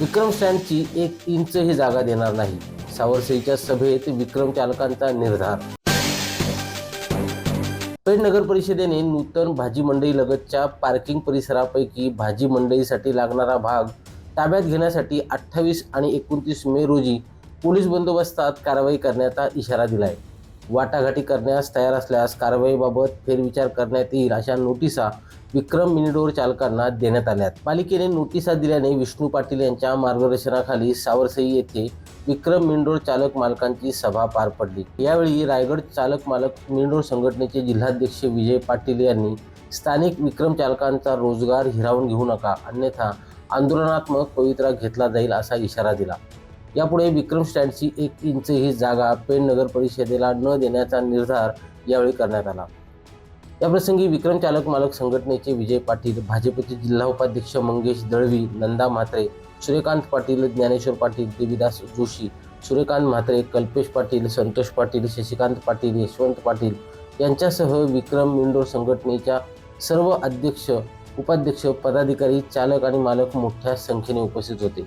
विक्रम स्टँडची एक इंचही जागा देणार नाही. सावरसेच्या सभेत विक्रम चालकांचा निर्धार. पेठ नगर परिषदेने नूतन भाजी मंडई लगतच्या पार्किंग परिसरापैकी भाजी मंडईसाठी लागणारा भाग ताब्यात घेण्यासाठी अठ्ठावीस आणि एकोणतीस मे रोजी पोलीस बंदोबस्तात कारवाई करण्याचा इशारा दिलाय. वाटाघाटी करण्यास तयार असल्यास कारवाईबाबत फेरविचार करण्यात येईल अशा नोटिसा विक्रम मिनिडोर चालकांना देण्यात आल्यात. पालिकेने नोटिसा दिल्याने विष्णू पाटील यांच्या मार्गदर्शनाखाली सावरसई येथे विक्रम मिनडोर चालक मालकांची सभा पार पडली. यावेळी रायगड चालक मालक मिनडोर संघटनेचे जिल्हाध्यक्ष विजय पाटील यांनी स्थानिक विक्रम चालकांचा रोजगार हिरावून घेऊ नका अन्यथा आंदोलनात्मक पवित्रा घेतला जाईल असा इशारा दिला. यापुढे विक्रम स्टँडची एक इंच ही जागा पेण नगर परिषदेला न देण्याचा निर्धार यावेळी करण्यात आला. याप्रसंगी विक्रम चालक मालक संघटनेचे विजय पाटील भाजपचे जिल्हा उपाध्यक्ष मंगेश दळवी नंदा म्हात्रे सूर्यकांत पाटील ज्ञानेश्वर पाटील देवीदास जोशी सूर्यकांत म्हात्रे कल्पेश पाटील संतोष पाटील शशिकांत पाटील यशवंत पाटील यांच्यासह विक्रम मिंडोर संघटनेच्या सर्व अध्यक्ष उपाध्यक्ष पदाधिकारी चालक आणि मालक मोठ्या संख्येने उपस्थित होते.